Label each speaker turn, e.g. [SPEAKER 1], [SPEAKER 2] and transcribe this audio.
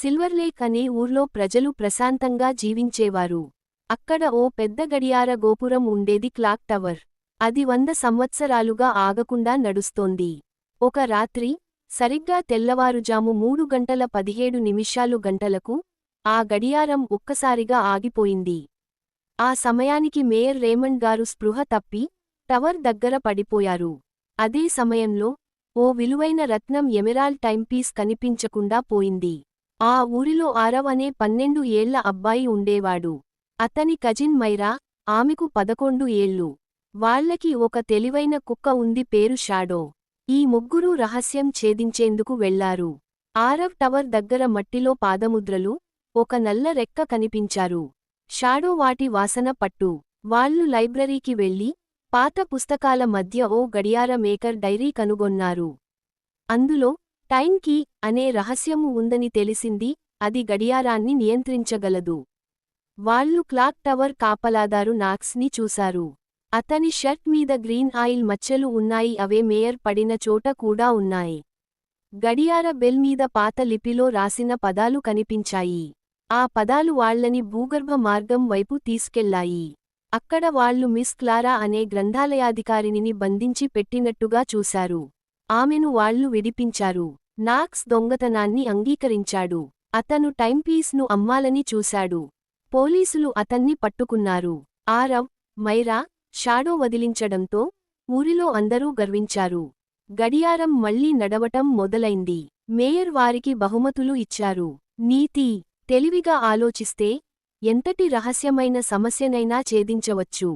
[SPEAKER 1] సిల్వర్లేక్ అనే ఊర్లో ప్రజలు ప్రశాంతంగా జీవించేవారు. అక్కడ ఓ పెద్ద గడియార గోపురం ఉండేది క్లాక్ టవర్. అది వంద సంవత్సరాలుగా ఆగకుండా నడుస్తోంది. ఒక రాత్రి సరిగ్గా తెల్లవారుజాము మూడు గంటల పదిహేడు నిమిషాలు గంటలకు ఆ గడియారం ఒక్కసారిగా ఆగిపోయింది. ఆ సమయానికి మేయర్ రేమండ్ గారు స్పృహ తప్పి టవర్ దగ్గర పడిపోయారు. అదే సమయంలో ఓ విలువైన రత్నం ఎమెరాల్ టైంపీస్ కనిపించకుండా పోయింది. ఆ ఊరిలో ఆరవ్ అనే పన్నెండు ఏళ్ళ అబ్బాయి ఉండేవాడు. అతని కజిన్ మైరా ఆమెకు పదకొండు ఏళ్ళు. వాళ్ళకి ఒక తెలివైన కుక్క ఉంది పేరు షాడో. ఈ ముగ్గురూ రహస్యం ఛేదించేందుకు వెళ్ళారు. ఆరవ్ టవర్ దగ్గర మట్టిలో పాదముద్రలు ఒక నల్ల రెక్క కనిపించారు. షాడో వాటి వాసన పట్టు. వాళ్ళు లైబ్రరీకి వెళ్ళి పాత పుస్తకాల మధ్య ఓ గడియార మేకర్ డైరీ కనుగొన్నారు. అందులో టైం కీ అనే రహస్యము ఉందని తెలిసింది అది గడియారాన్ని నియంత్రించగలదు. వాళ్ళు క్లాక్ టవర్ కాపలాదారు నాక్స్ని చూశారు. అతని షర్ట్ మీద గ్రీన్ ఆయిల్ మచ్చలు ఉన్నాయి అవే మేయర్ పడిన చోట కూడా ఉన్నాయి. గడియార బెల్ మీద పాత లిపిలో రాసిన పదాలు కనిపించాయి. ఆ పదాలు వాళ్ళని భూగర్భ మార్గం వైపు తీసుకెళ్ళాయి. అక్కడ వాళ్ళు మిస్ క్లారా అనే గ్రంథాలయాధికారినిని బంధించి పెట్టినట్టుగా చూశారు. ఆమెను వాళ్ళు విడిపించారు. నాక్స్ దొంగతనాన్ని అంగీకరించాడు. అతను టైంపీస్ను అమ్మాలని చూశాడు. పోలీసులు అతన్ని పట్టుకున్నారు. ఆరవ్ మైరా షాడో వదిలించడంతో ఊరిలో అందరూ గర్వించారు. గడియారం మళ్ళీ నడవటం మొదలైంది. మేయర్ వారికి బహుమతులు ఇచ్చారు. నీతి తెలివిగా ఆలోచిస్తే ఎంతటి రహస్యమైన సమస్యనైనా ఛేదించవచ్చు.